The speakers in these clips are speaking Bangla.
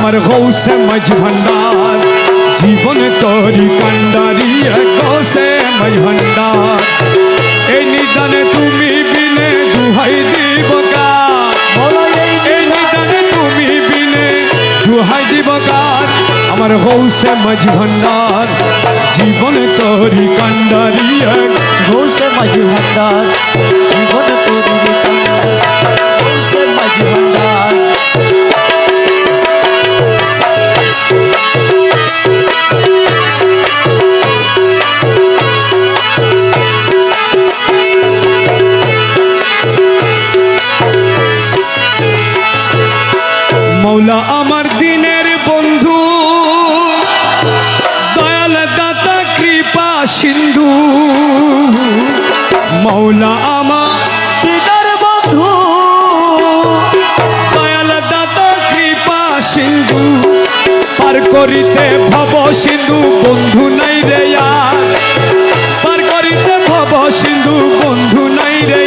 আমার গৌসে মাঝ ভান্ডার। জীবন তরি কান্ডারি গৌসে মাঝ ভান্ডার। এই নিদানে তুমি বিনে দুহাই দিব এই নিদানে তুমি বিনে দুহাই দিব আমার গৌসে মাঝ ভান্ডার। জীবন তরি কান্ডারি ঘোষে মাঝি ভান্ডার। সিন্ধু। মৌলা আমার দিদার বন্ধু। দয়াল দাতা, কৃপা সিন্ধু। পার করিতে ভব সিন্ধু, বন্ধু নাই রে পার করিতে ভব সিন্ধু, বন্ধু নাই রে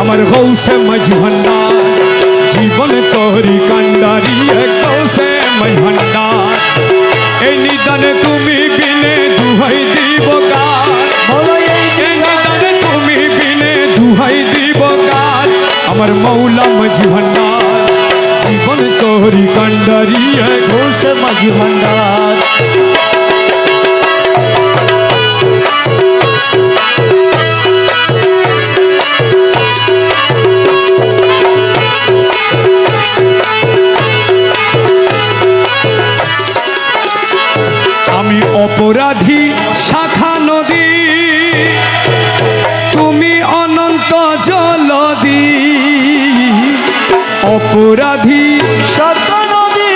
আমার গৌসে মাঝ ভান্ডার জীবন তোরি কান্ডারি গৌসে মাঝ ভান্ডার এই নিদানে তুমি বিনে দুহাই দিব কার তুমি বিনে দুহাই দিব কার আমার মৌলা মাঝি ভান্ডার জীবন তোহরি কান্ডারি ঘোষ মাঝি ভান্ডার। অপরাধী সত্য নদী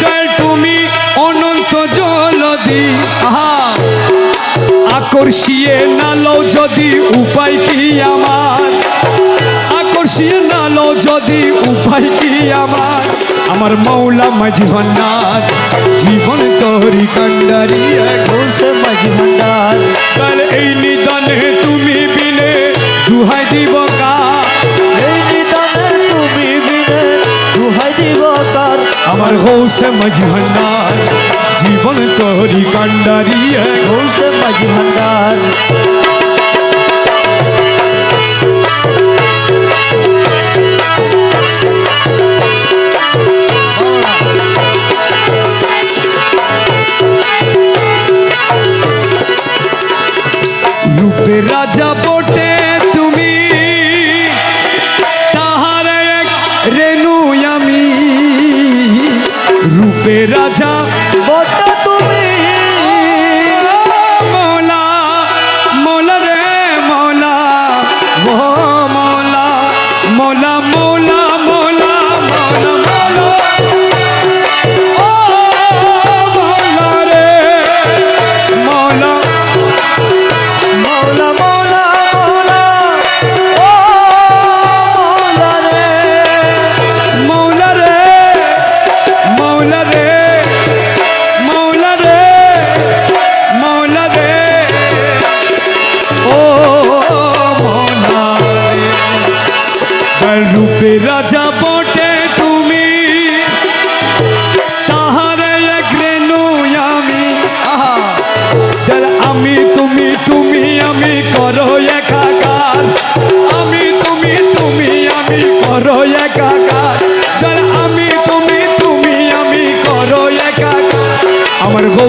জয় তুমি অনন্ত জলদি। আহা, আকর্ষিয়ে নালো যদি উপায় কি আমার? আকর্ষিয়ে নালো যদি উপায় কি আমার? আমার মৌলা মাঝি জীবন তোরি কান্ডারি আমার হৌসে মাঝি ভান্ডার জীবন তোরি কান্ডারি ঘোষে মাঝি ভান্ডার মৌলা মৌলা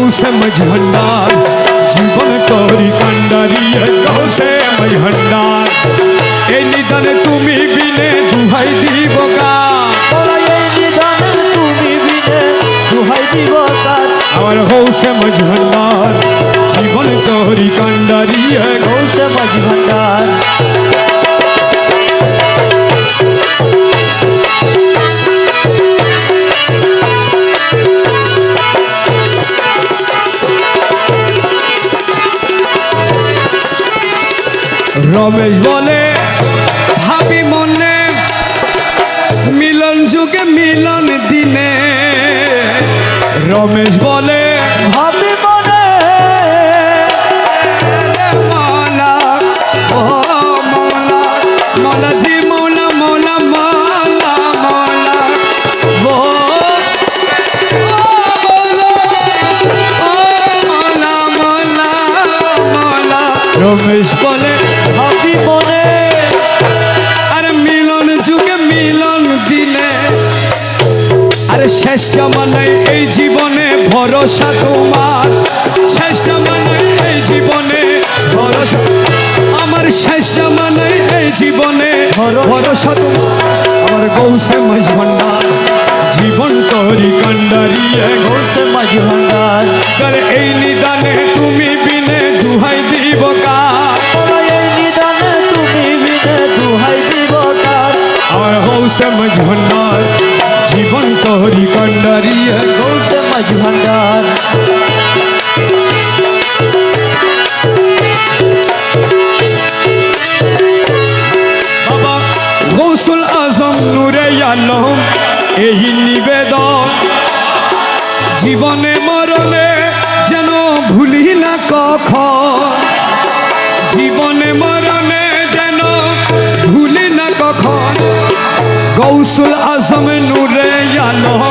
আমার গৌসে মঝন্ডার জীবন করি কান্ডারি গৌসে মঝন্ডার এই নিদানে তুমি বিনে দুহাই দিব কা বলা এই নিদানে তুমি বিনে দুহাই দিব কার আমার হৌসে মঝন্ডার জীবন করি কান্ডারি ঘোষে মাঝি ভান্ডার রমেশ বলে ভরসা আমার গৌসে মাঝ ভান্ডার জীবন তরি কান্ডারিয়ে ঘোষে মাঝি ভান্ডার। করে এই নিদানে তুমি বিনে দুহাই দিব কার। এই নিদানে তুমি বিনে দুহাই দিব তার আমার গৌসে মাঝ ভান্ডার জীবন তরি কান্ডারিয়ে ঘোষে মাঝি ভান্ডার। আলম এই নিবেদন। জীবনে মরণে যেন ভুলি না কখ জীবনে মরণে যেন ভুলি না কখন। গৌসুল আজম নূরে আলম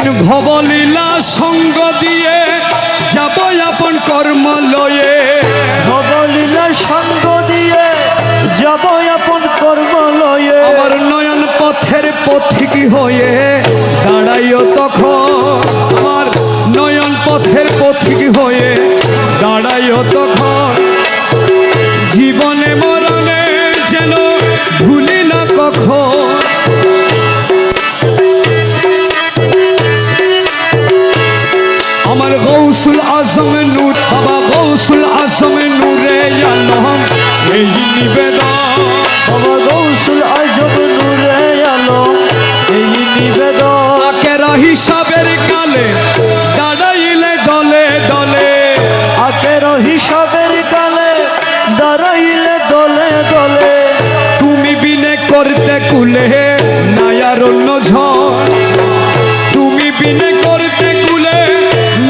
যেদিন ভবলীলা সঙ্গ দিয়ে যাব আপন কর্ম লয়ে। নবলীলা সঙ্গ দিয়ে যাব আপন কর্ম লয়ে। আমার নয়ন পথের পথিক হয়ে দাঁড়াইও তখন। আমার নয়ন পথের পথিক হয়ে দাঁড়াইও তখন। জীবনে দাঁড়াইলে দলে দলে, তুমি বিনে করতে কুলে নায়ার অন্য ঝড়। তুমি বিনে করতে কুলে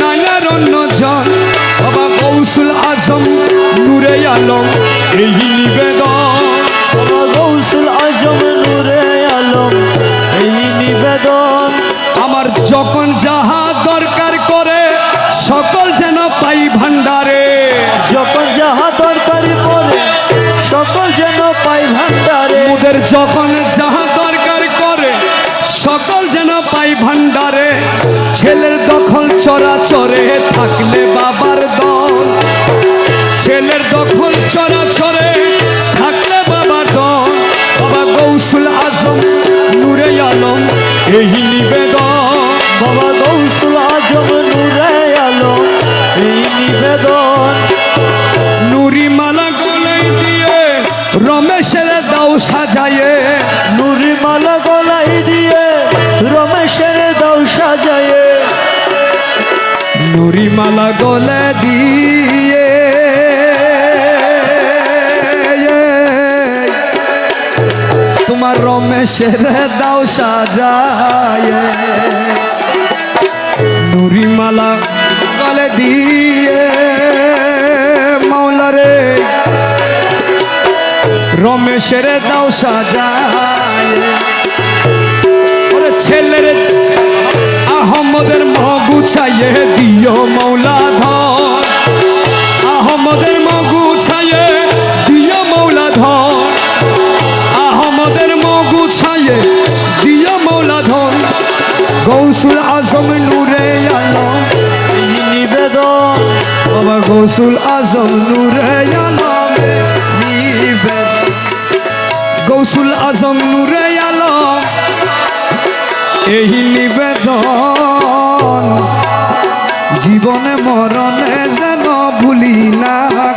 নায়ার অন্য ঝড়। বাবা কৌশল আজম, নূরে আলম, এই নিবেদন। আজম, নূরে আলম, এই নিবেদন। আমার যখন যাহা দরকার করে, সকল যেন পাই ভান্ডারে যখন যাহা সকল যেন পাই ভান্ডারে ওদের যখন যাহা দরকার করে, সকল যেন পাই ভান্ডারে ছেলের দখল চরাচরে থাকলে বাবার দল। ছেলের দখল চরাচরে থাকলে বাবার দল। বাবা গৌসুল আজম, নূরে আলম, এই নিবেদন। বাবা গৌসুল আজম, নূরে আলম, এই নিবেদন। নুরি মালা গলে দিয়ে রমেশের দাও সাজায়ে। নুরি মালা গলাই দিয়ে রমেশের দাও সাজায়ে। নুরি মালা গলে দিয়ে। তোমার রমেশের দাও সাজায়। নুরি মালা গলে দিয়ে। রমেশের দাও সাজায়। ছেলের আহমদের মগু ছাইয়ে দিও মৌলা ধর আহমদের মগু ছাইয়ে দিও মৌলা ধর আহমদের মগু ছাইয়ে দিও মৌলা ধর গৌসুল আজম নূরে আলম নিবেদন। বাবা গৌসুল আজম নূরে আলম গৌসুল আজম নূরে আলম। এই নিবেদন জীবনে মরণে যেন ভুলি না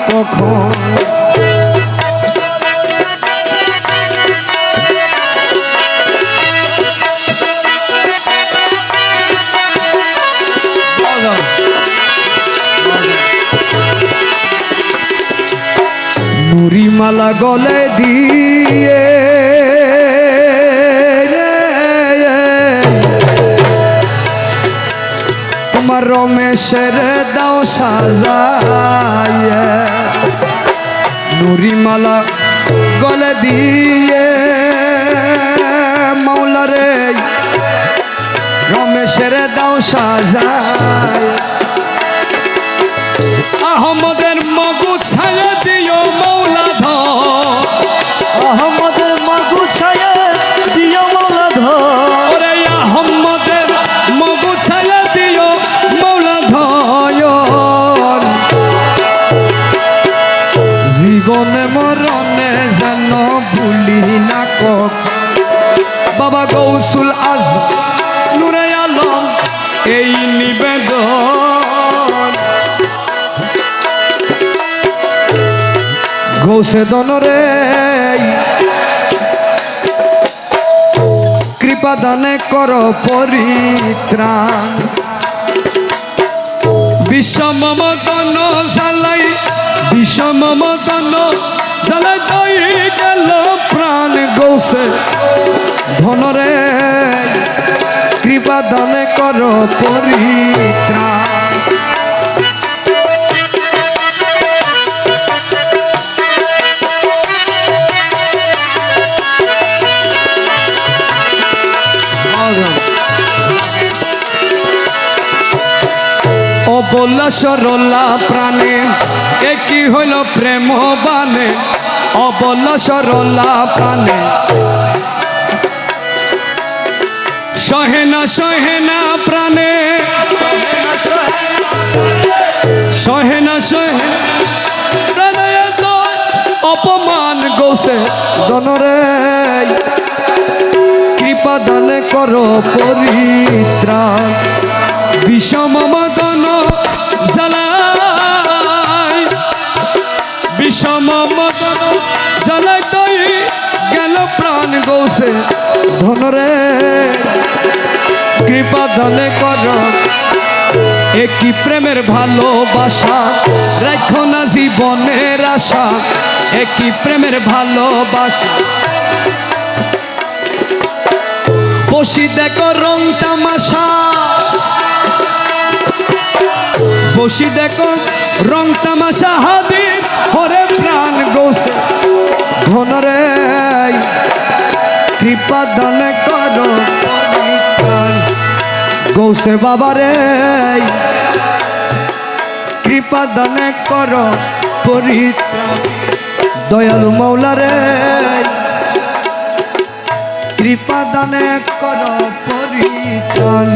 কখন। মালা গলে দিয়ে তোমার রমেশের দাও সাজায় নুরিমালা গলে দিয়ে মাওলারে, রমেশের দাও সাজায় আহমদের মগু ছায়া দিও মৌলা ঘোষে দনরে কৃপা দানে কর পরিত্রাণ। বিষম মদন জালাই বিষম দই গেল প্রাণ গৌসে ধনরে কৃপা দানে কর পরিত্রাণ। সরলা প্রাণে একই হইল প্রেম বানে? অবলা সরলা প্রাণে। সহেনা সহেনা প্রাণে। সহেনা সহে প্রাণে তো অপমান গৌসে। দনরে কৃপা দানে করো পরিত্রাণ। বিষম মদন জ্বালাই। বিষম জ্বালাই তৈ গেল প্রাণ গৌসে। ধনরে কৃপা দানে কর। একই প্রেমের ভালোবাসা রাখো না জীবনের আশা। একই প্রেমের ভালোবাসা। বসি দেখো রং তামাশা। বসি দেখো, রং তামাশা হাদির, হরে প্রাণ গোসে ধনরে কৃপা দান কর। গৌসে বাবারে কৃপা দান কর, পরিত্রাণ দয়ালু মৌলারে কৃপা দানে কর, পরিত্রাণ